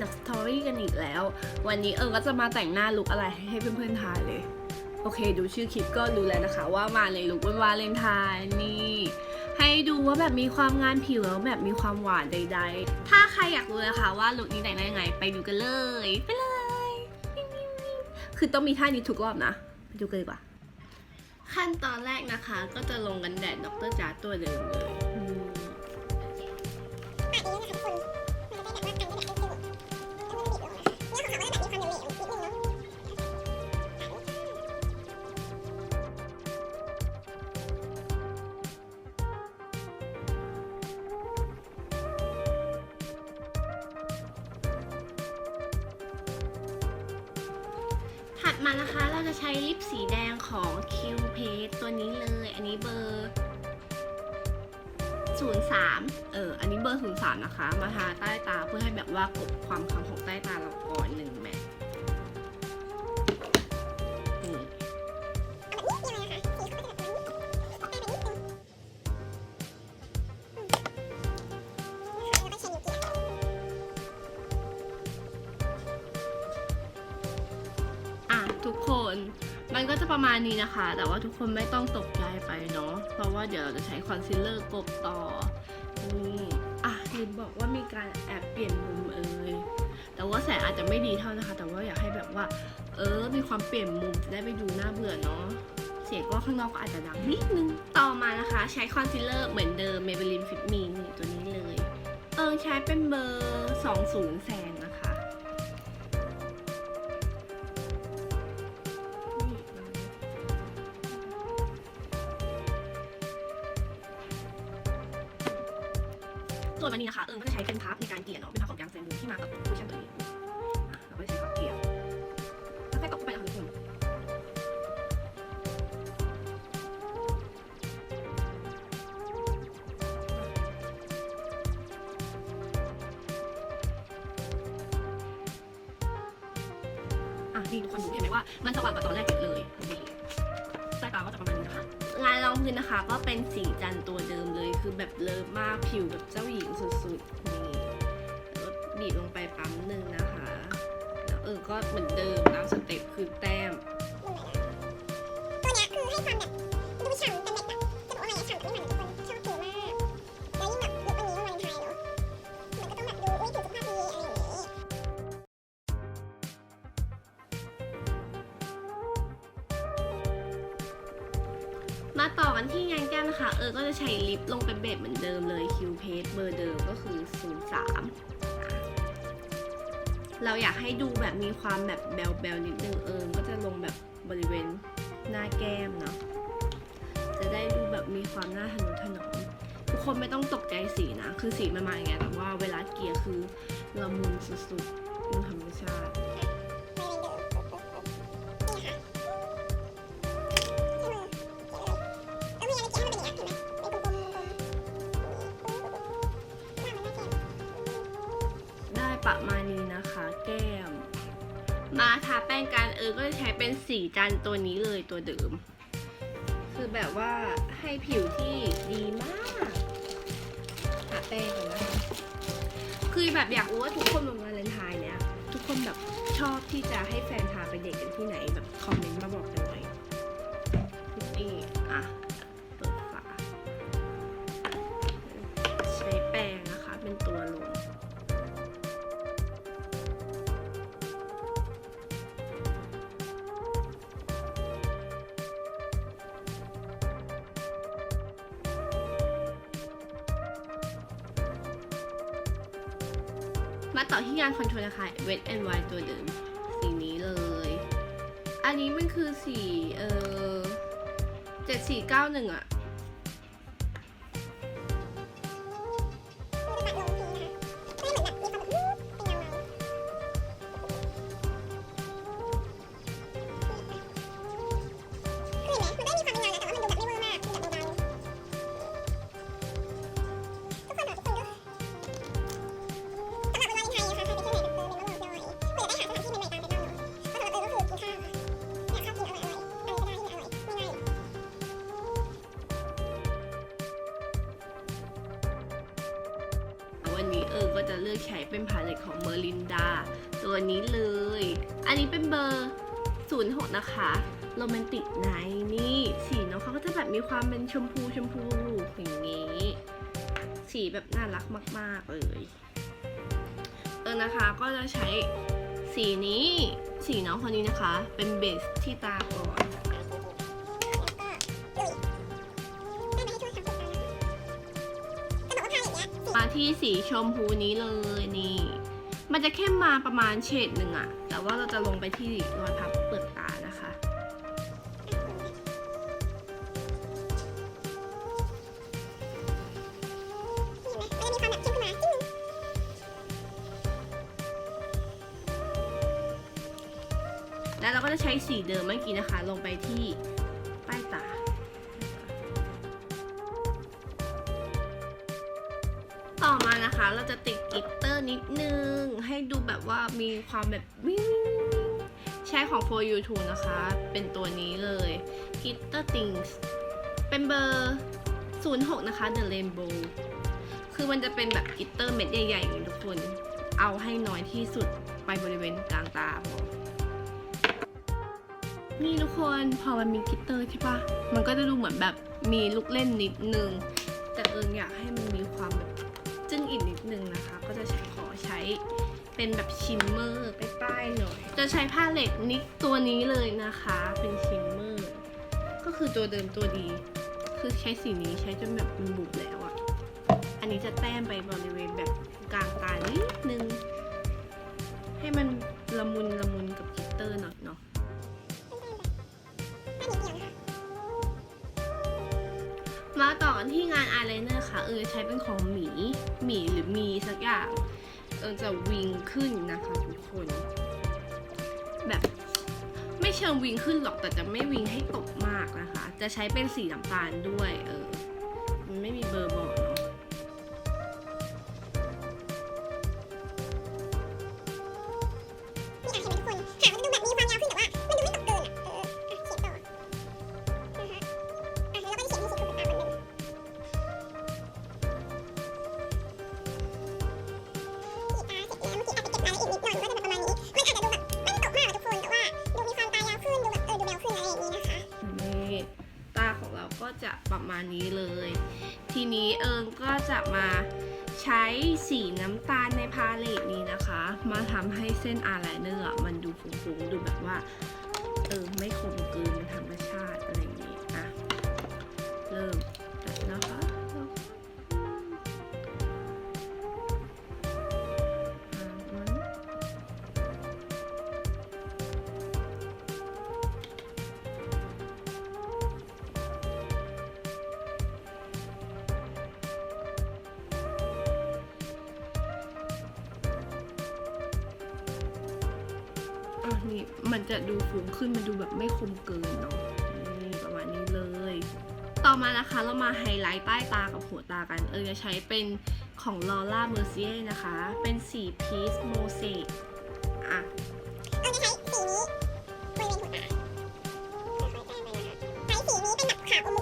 มาพบกับไดนักสตอรี่กันอีกแล้ว วันนี้เอิงก็จะมาแต่งหน้าลุคอะไรให้เพื่อนๆทายเลย โอเค ดูชื่อคลิปก็รู้แล้วนะคะ ว่ามาในลุควันวาเลนไทน์นี่ให้ดูว่าแบบมีความงานผิวแล้วแบบมีความหวานใดๆ ถ้าใครอยากรู้นะคะว่าลุคนี้แต่งได้ยังไง ไปดูกันเลย ไปเลย คือต้องมีท่านี้ทุกรอบนะไปดูกันดีกว่า ขั้นตอนแรกนะคะ ก็จะลงกันแดดดรจาร์ตัวเดิมเลย ถัดมานะคะเราจะใช้ลิปสีแดงของ Q p a s ตัวนี้เลย อันนี้เบอร์ 03 เออ อันนี้เบอร์ 03 นะคะ มาทาใต้ตาเพื่อให้แบบว่ากบความคำของใต้ตาเราก่อนหนึ่งแมท มันก็จะประมาณนี้นะคะ แต่ว่าทุกคนไม่ต้องตกใจไปเนาะ เพราะว่าเดี๋ยวเราจะใช้คอนซีลเลอร์กบต่อ นี่อะลืมบอกว่ามีการแอบเปลี่ยนมุมเอยแต่ว่าแสงอาจจะไม่ดีเท่านะคะ แต่ว่าอยากให้แบบว่า เออ มีความเปลี่ยนมุมจะได้ไปดูน่าเบื่อเนาะ เสียงก็ข้างนอกก็อาจจะดังนิดนึง ต่อมานะคะ ใช้คอนซีลเลอร์เหมือนเดิม Maybelline Fit Me นี่ตัวนี้เลย เออใช้เป็นเบอร์ 20แสน ส่วนวันนี้นะคะเอิงก็จะใช้เป็นพับในการเกลี่ยเนาะเป็นพับของยางเซนดูที่มากับคุชชั่นตัวนี้เราก็จะใช้พับเกลี่ย องพื้นนะคะ ก็เป็นสีจันตัวเดิมเลยคือแบบเลิฟมากผิวแบบเจ้าหญิงสุดๆนี่แล้วบีบลงไปปั๊มหนึ่งนะคะแล้วเออก็เหมือนเดิมตามสเต็ปคือแต้มตัวเนี้ยคือให้ความแบบ มาต่อกันที่งานแก้มนะคะ เออก็จะใช้ลิปลงเป็นเบสเหมือนเดิมเลยคิวเพสเบอร์เดิมก็คือ 03 เราอยากให้ดูแบบมีความแบบแบลๆนิดนึงเอิงก็จะลงแบบบริเวณหน้าแก้มเนาะจะได้ดูแบบมีความหน่าทะนุถนอมทุกคนไม่ต้องตกใจสีนะ คือสีมันมาอย่างเงี้ยแต่ว่าเวลาเกลี่ยคือละมุนสุดๆเป็นธรรมชาติ เป็นสีจันตัวนี้เลยตัวเดิม คือแบบว่าให้ผิวที่ดีมากหาแป้งกันนะคะคือแบบอยากรู้ว่าทุกคนวันวาเลนไทน์เนี่ย ทุกคนแบบชอบที่จะให้แฟนพาไปเดทกันที่ไหนแบบคอมเมนต์มาบอกกัน มาต่อที่งานคอนโทรลนะคะ Wet and Wild ตัวเดิม สีนี้เลย อันนี้มันคือสีเออเจ็ดสี่เก้าหนึ่งอะ อร์ลินดา ตัวนี้เลย อันนี้เป็นเบอร์ 06 นะคะโรแมนติกไนนี่สีน้องเขาก็จะแบบมีความเป็นชมพูชมพูอย่างนี้ สีแบบน่ารักมาก ๆ เลย เออนะคะก็จะใช้สีนี้สีน้องคนนี้นะคะ เป็นเบสที่ตาก่อนมาที่สีชมพูนี้เลยนี่ มันจะเข้มมาประมาณเฉดหนึ่งอะแต่ว่าเราจะลงไปที่รอยพับเปลือกตานะคะแล้วเราก็จะใช้สีเดิมเมื่อกี้นะคะ ลงไปที่ใต้ตาต่อมานะคะเราจะติด กลิตเตอร์นิดนึง ให้ดูแบบว่ามีความแบบวิ่งใช้ของ for you t o นะคะ เป็นตัวนี้เลย glitter things เป็นเบอร์ 06 นะคะ the rainbow คือมันจะเป็นแบบกิตเตอร์เม็ดใหญ่ๆอย่างนี้ทุกคน เอาให้น้อยที่สุดไปบริเวณกลางตาพอนี่ทุกคนพอมันมีกิตเตอร์ใช่ปะมันก็จะดูเหมือนแบบมีลูกเล่นนิดนึง แต่เอิงอยากให้มันมีความแบบ อีกนิดนึงนะคะ ก็จะใช้ขอใช้เป็นแบบชิมเมอร์ไปป้ายหน่อย จะใช้ผ้าเหล็กนิกตัวนี้เลยนะคะ เป็นชิมเมอร์ ก็คือตัวเดิมตัวดี คือใช้สีนี้ใช้จนแบบมันบุบแล้วอะอันนี้จะแต้มไปบริเวณแบบกลางตานิดนึง ให้มันละมุนละมุนกับกิตเตอร์หน่อยเนาะ ต่อนที่งานอายไลเนอร์ค่ะ เออใช้เป็นของหมีหมีหรือมีสักอย่าง เออจะวิงขึ้นนะคะทุกคน แบบไม่เชิงวิงขึ้นหรอกแต่จะไม่วิงให้ตกมากนะคะ จะใช้เป็นสีน้ำตาลด้วย เออ ก็จะประมาณนี้เลย ทีนี้เอิงก็จะมาใช้สีน้ำตาลในพาเลตนี้นะคะ มาทำให้เส้นอายไลเนอร์อมันดูฟุ้งๆ ดูแบบว่า เออ ไม่คมเกินเป็นธรรมชาติอะไรอย่างนี้อะ เริ่ม นี่มันจะดูฟูงขึ้นมันดูแบบไม่คมเกินเนาะนี่ประมาณนี้เลย ต่อมานะคะเรามาไฮไลท์ใต้ตากับหัวตากัน เออจะใช้เป็นของ Laura Mercier นะคะ เป็นสี Peach Mosaic อะเราจะใช้สีนี้บริเวณหัวตาใช้สีนี้เป็นแบบขาวอม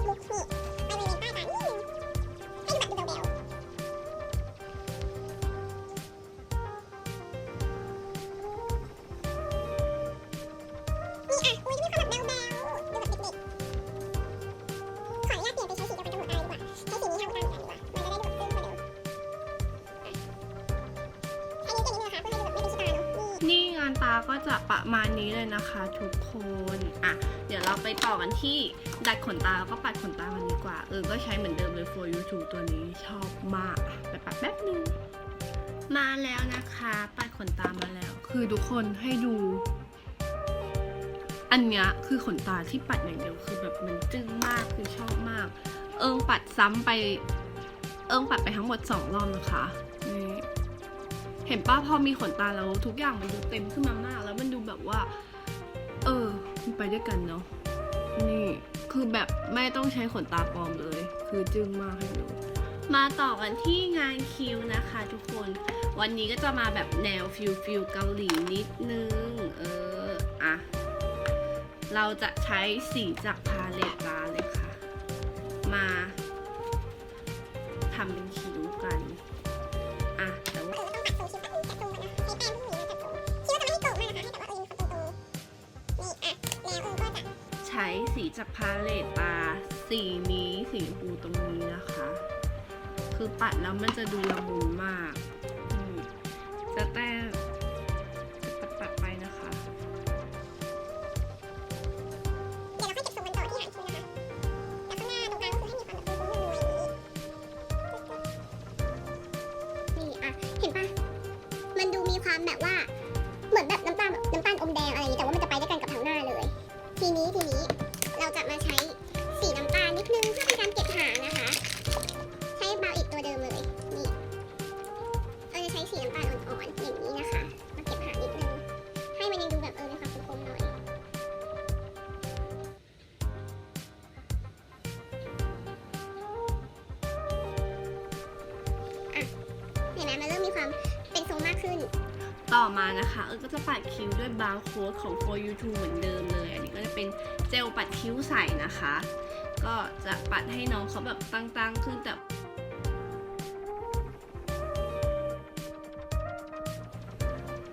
นี่งานตาก็จะประมาณนี้เลยนะคะทุกคนอะเดี๋ยวเราไปต่อกันที่ดัดขนตาแล้วก็ปัดขนตากันดีกว่า เออ ก็ใช้เหมือนเดิมเลย for you too ตัวนี้ชอบมากไปปัดแป๊บนึงมาแล้วนะคะ ปัดขนตามาแล้ว คือทุกคนให้ดู อันเนี้ยคือขนตาที่ปัดอย่างเดียวคือแบบมันจึ้งมากคือชอบมาก เอิงปัดซ้ำไป เอิงปัดไปทั้งหมดสองรอบนะคะ เห็นป้าพอมีขนตาแล้วทุกอย่างมันดูเต็มขึ้นมามาก แล้วมันดูแบบว่า เออมันไปด้วยกันเนาะนี่คือแบบไม่ต้องใช้ขนตาปลอมเลย คือจึ้งมากให้ดูมาต่อกันที่งานคิวนะคะทุกคน วันนี้ก็จะมาแบบแนวฟิลฟิลเกาหลีนิดนึง เอออะเราจะใช้สีจากพาเลตลาเลยค่ะ มาทำเป็นคิ้วกัน สีจากพาเลตตาสีนี้สีชมพูตรงนี้นะคะ คือปัดแล้วมันจะดูละมุนมากอืมจะแต้ปัดปัดไปนะคะเดี๋ยวเราค่อยเก็บทรงกันต่อที่หางคิ้วนะแต่ข้างหน้าตรงกลางคือให้มีความแบบฟุ้งๆนัวๆอย่างนี้นี่อะเห็นปะมันดูมีความแบบว่า ต่อมานะคะเออก็จะปัดคิ้วด้วยบาร์โค้ดของ for you to เหมือนเดิมเลย อันนี้ก็จะเป็นเจลปัดคิ้วใสนะคะ ก็จะปัดให้น้องเขาแบบตั้งๆขึ้นแต่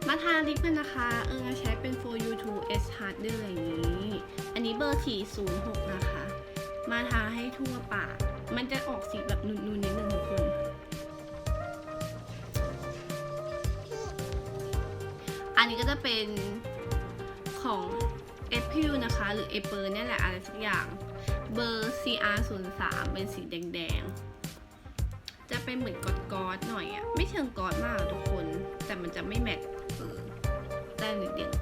มาทาลิปกันนะคะ เออใช้เป็น for you to s harder อย่างนี้ อันนี้เบอร์ 406 นะคะ มาทาให้ทั่วปาก มันจะออกสีแบบนูนๆนิดนึงทุกคน นนี้ก็จะเป็นของ a p r i l นะคะ หรือ a p e r เนี่ยแหละอะไรสักอย่าง เบอร์ CR 0 3เป็นสีแดงๆ จะเป็นเหมือนกอดกอดๆหน่อยอะไม่เชิงกอดมากทุกคน แต่มันจะไม่แมทเออแต่นิดเดียว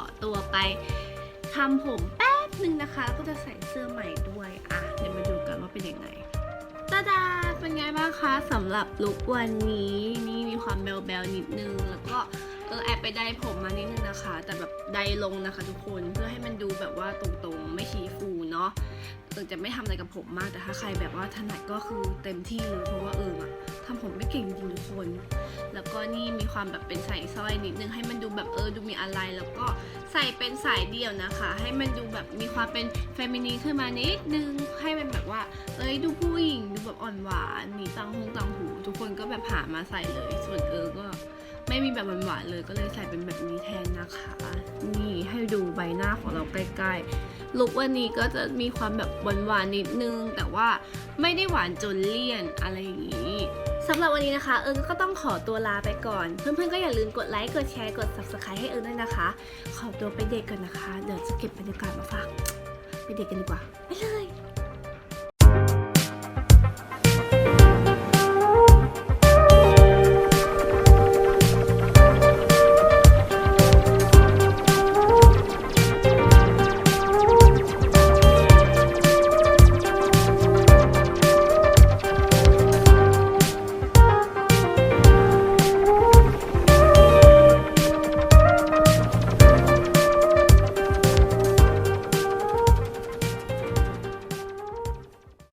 อตัวไปทำผมแป๊บนึงนะคะ แล้วก็จะใส่เสื้อใหม่ด้วย อะ เดี๋ยวมาดูกันว่าเป็นยังไงตาดาเป็นไงบ้างคะสำหรับลุควันนี้นี่มีความแบลๆนิดนึง แล้วก็เออแอบไปไดผมมานิดนึงนะคะ แต่แบบได้ลงนะคะ ทุกคนเพื่อให้มันดูแบบว่าตรงๆ ไม่ชี้ฟูเนาะเออจะไม่ทำอะไรกับผมมากแต่ถ้าใครแบบว่าถนัดก็คือเต็มที่เลยเพราะว่าเอออะ ทำผมไม่เก่งจริงทุกคน แล้วก็นี่มีความแบบเป็นใส่สร้อยนิดนึงให้มันดูแบบเออดูมีอะไร แล้วก็ใส่เป็นสายเดี่ยวนะคะ ให้มันดูแบบมีความเป็นเฟมินีนขึ้นมานิดนึง ให้มันแบบว่า เอ้ยดูผู้หญิงดูแบบอ่อนหวานมีตังหงตังหู ทุกคนก็แบบหามาใส่เลย ส่วนเออก็ไม่มีแบบหวานๆเลยก็เลยใส่เป็นแบบนี้แทนนะคะ นี่ให้ดูใบหน้าของเราใกล้ๆ ลุควันนี้ก็จะมีความแบบหวานๆนิดนึง แต่ว่าไม่ได้หวานจนเลี่ยนอะไรอย่างนี้ สำหรับวันนี้นะคะเอิญก็ต้องขอตัวลาไปก่อน เพื่อนๆก็อย่าลืมกดไลค์กดแชร์กด subscribe ให้เอิญด้วยนะคะ ขอตัวไปเด็กกันนะคะ เดี๋ยวจะเก็บบรรยากาศมาฝาก ไปเด็กกันดีกว่าไปเลย